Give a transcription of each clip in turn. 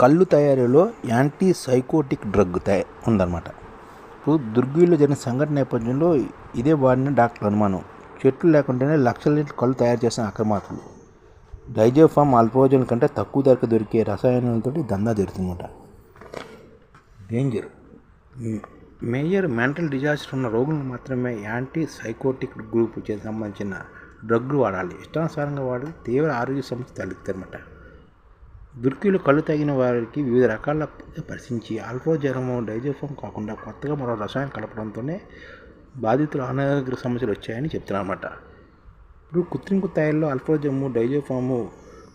కళ్ళు తయారీలో anti psychotic drug తయ ఉందన్నమాట. ఇప్పుడు దుర్గిలో జరిగిన సంఘటన నేపథ్యంలో ఇదే వాడిన డాక్టర్ అనుమానం. చెట్లు లేకుండానే లక్షల లీటర్ కళ్ళు తయారు చేసిన అక్రమార్కులు. డైజోఫామ్ అల్ప్రోజన్ కంటే తక్కువ ధరకు దొరికే రసాయనాలతో దందా జరుగుతుందన్నమాట డేంజర్. మేజర్ మెంటల్ డిజాస్టర్ ఉన్న రోగులు మాత్రమే యాంటీ సైకోటిక్ గ్రూప్ సంబంధించిన డ్రగ్లు వాడాలి. ఇష్టానుసారంగా వాడి తీవ్ర ఆరోగ్య సమస్య తలెత్తారన్నమాట దుర్కీలు కళ్ళు తగిన వారికి వివిధ రకాల పరిశీలించి ఆల్ఫా జ్వరము కాకుండా కొత్తగా మరో రసాయనం కలపడంతోనే బాధితులు అనారోగ్య సమస్యలు వచ్చాయని చెప్తున్నారన్నమాట. ఇప్పుడు కృత్రిమ తయారీలో అల్ఫోజము డైజోఫాము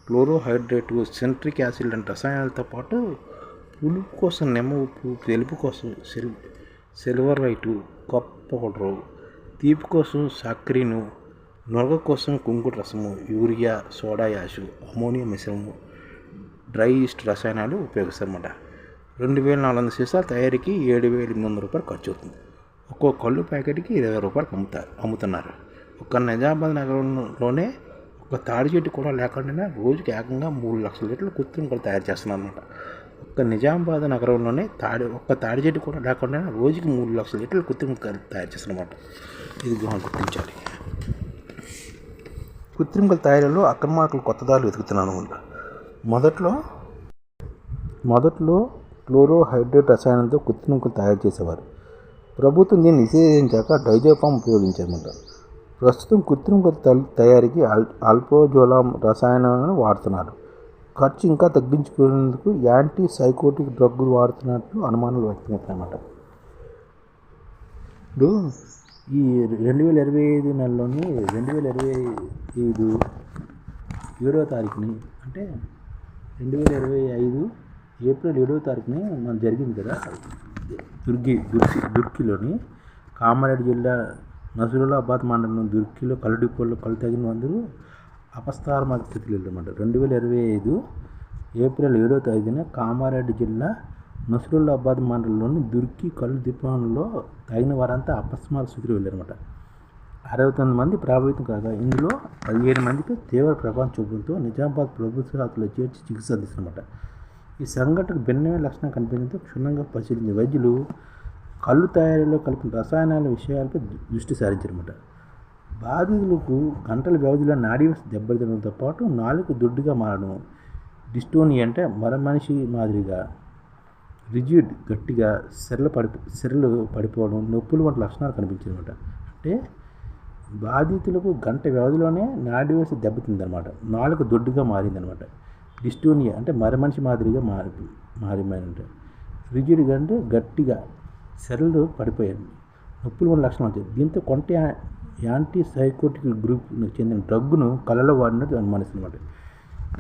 క్లోరోహైడ్రేటు సెంట్రిక్ యాసిడ్ లాంటి రసాయనాలతో పాటు పులుపు కోసం నిమ్మ ఉప్పు తెలుపు కోసం సిల్ సిల్వర్ వైటు కప్ పౌడరు తీపి కోసం సాక్రీను నొరగ కోసం కుంకుడు రసము యూరియా సోడా యాషు అమోనియా మిశ్రమము డ్రై ఈస్ట్ రసాయనాలు ఉపయోగిస్తారన్నమాట. రెండు వేల నాలుగు వందల సీసాల తయారీకి ఏడు వేల ఎనిమిది వందల రూపాయలు ఖర్చు అవుతుంది. ఒక్కో కళ్ళు ప్యాకెట్కి ఇరవై రూపాయలు అమ్ముతారు అమ్ముతున్నారు. ఒక్క నిజామాబాద్ నగరంలోనే ఒక తాడి చెట్టు కూడా లేకుండా రోజుకి ఏకంగా మూడు లక్షల లీటర్లు కృత్రిమ కళ్ళు తయారు చేస్తున్నారు అనమాట ఒక్క నిజామాబాద్ నగరంలోనే తాడి ఒక్క తాడి చెట్టు కూడా లేకుండా రోజుకి మూడు లక్షల లీటర్లు కృత్రిమ కళ్ళు తయారు చేస్తున్నమాట ఇది మనం గుర్తించాలి. కృత్రిమ కళ్ళు తయారీలో అక్రమార్కులు కొత్తదారులు వెతుకుతున్నాను అనమాట మొదట్లో మొదట్లో క్లోరోహైడ్రేట్ రసాయనంతో కృత్రిమకులు తయారు చేసేవారు. ప్రభుత్వం దీన్ని నిషేధించాక డైజోఫామ్ ఉపయోగించారన్నమాట ప్రస్తుతం కృత్రిమ తయారీకి అల్ అల్ప్రోజోలామ్ రసాయనాలను వాడుతున్నారు. ఖర్చు ఇంకా తగ్గించుకునేందుకు యాంటీ సైకోటిక్ డ్రగ్గులు వాడుతున్నట్లు అనుమానాలు వ్యక్తమవుతాయన్నమాట ఇప్పుడు ఈ రెండు వేల ఇరవై ఐదు నెలలోని రెండు వేల ఇరవై ఐదు ఏడవ తారీఖుని అంటే రెండు వేల ఇరవై ఐదు ఏప్రిల్ ఏడవ తారీఖుని మనం జరిగింది కదా దుర్గి దుర్కి దుర్కిలోని కామారెడ్డి జిల్లా నసరులాబాద్ మండలం దుర్కిలో కళ్ళు కళ్ళు తగిన అందరూ అపస్థారమ స్థితిలో వెళ్ళమాట రెండు వేల ఇరవై ఐదు ఏప్రిల్ ఏడవ తేదీన కామారెడ్డి జిల్లా నసరులాబాద్ మండలంలోని దుర్కి కళ్ళు దీపంలో తగిన వారంతా అపస్మార స్థితిలో వెళ్ళారన్నమాట. అరవై తొమ్మిది మంది ప్రభావితం కాగా ఇందులో పదిహేను మందికి తీవ్ర ప్రభావం చూపడంతో నిజామాబాద్ ప్రభుత్వ చేర్చి చికిత్స అందిస్తున్నమాట. ఈ సంఘటనకు భిన్నమైన లక్షణం కనిపించడంతో క్షుణ్ణంగా పరిశీలించిన వైద్యులు కళ్ళు తయారీలో కలిపిన రసాయనాల విషయాలపై దృష్టి సారించారన్నమాట. బాధితులకు గంటల వ్యవధిలో నాడీ దెబ్బతినడంతో పాటు నాలుగు దుడ్డుగా మారడం డిస్టోని అంటే మర మనిషి మాదిరిగా రిజిడ్ గట్టిగా సెరలు పడి సెరలు పడిపోవడం నొప్పులు వంటి లక్షణాలు కనిపించారన్నమాట అంటే బాధితులకు గంట వ్యవధిలోనే నాడి వేసి దెబ్బతిందనమాట నాలుగు దొడ్డుగా మారిందనమాట డిస్టోనియా అంటే మరి మనిషి మాదిరిగా మారి మారిపోయినంట రిజిడ్గా అంటే గట్టిగా సెరలు పడిపోయాయి. నొప్పులు ఉన్న లక్షణాలు వచ్చాయి. దీంతో కొంత యాంటీ సైకోటిక్ గ్రూప్కి చెందిన డ్రగ్ను కళలో వాడినట్టు అనుమానిస్తున్నమాట.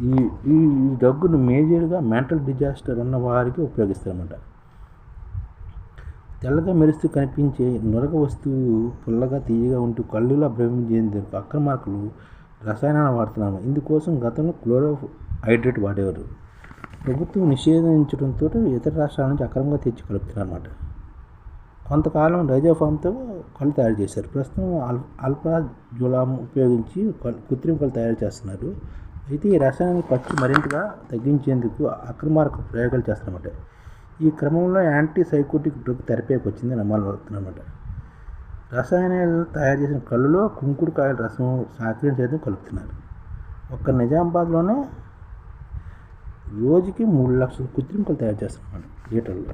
ఈ ఈ డ్రగ్ను మేజర్గా మెంటల్ డిజాస్టర్ ఉన్న వారికి ఉపయోగిస్తారన్నమాట. తెల్లగా మెరుస్తూ కనిపించే నురగ వస్తువు పుల్లగా తీయగా ఉంటూ కళ్ళులా భ్రమించేందుకు అక్రమార్కులు రసాయనాలు వాడుతున్నాము ఇందుకోసం గతంలో క్లోరో హైడ్రేట్ వాడేవారు. ప్రభుత్వం నిషేధించడంతో ఇతర రాష్ట్రాల నుంచి అక్రమంగా తెచ్చి కలుపుతున్నారు అన్నమాట కొంతకాలం రైజోఫామ్తో కళ్ళు తయారు చేశారు. ప్రస్తుతం అల్ అల్ఫా జులాం ఉపయోగించి కృత్రిమ కళ్ళు తయారు చేస్తున్నారు. అయితే ఈ రసాయనాల ఖర్చు మరింతగా తగ్గించేందుకు అక్రమార్క ప్రయోగాలు చేస్తున్నమాట ఈ క్రమంలో యాంటీ సైకోటిక్ డ్రగ్ థెరపీకి వచ్చిందని నమ్మాలి అవుతుందన్నమాట రసాయనాలు తయారు చేసిన కళ్ళులో కుంకుడుకాయల రసం సాక్రియం సైతం కలుపుతున్నారు. ఒక్క నిజామాబాద్లోనే రోజుకి మూడు లక్షల కుత్రింకలు తయారు చేస్తున్నారు లీటర్లో